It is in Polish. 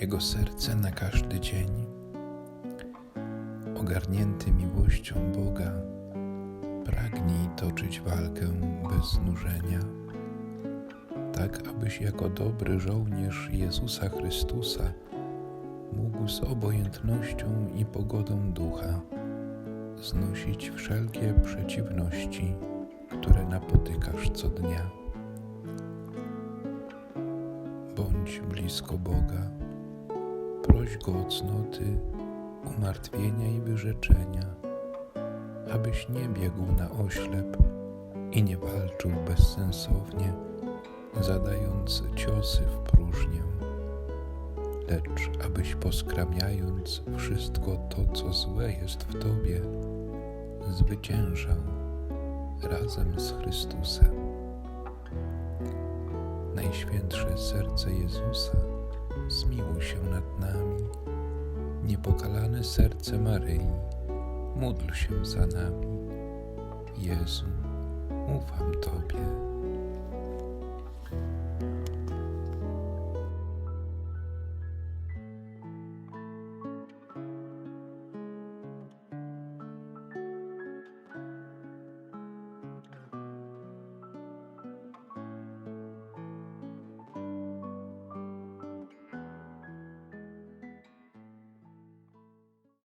Jego serce na każdy dzień. Ogarnięty miłością Boga, pragnij toczyć walkę bez znużenia, tak abyś jako dobry żołnierz Jezusa Chrystusa mógł z obojętnością i pogodą ducha znosić wszelkie przeciwności, które napotykasz co dnia. Bądź blisko Boga, proś Go o cnoty, umartwienia i wyrzeczenia, abyś nie biegł na oślep i nie walczył bezsensownie, zadając ciosy w próżnię, lecz abyś poskramiając wszystko to, co złe jest w Tobie, zwyciężał razem z Chrystusem. Najświętsze serce Jezusa, się nad nami. Niepokalane serce Maryi, módl się za nami. Jezu.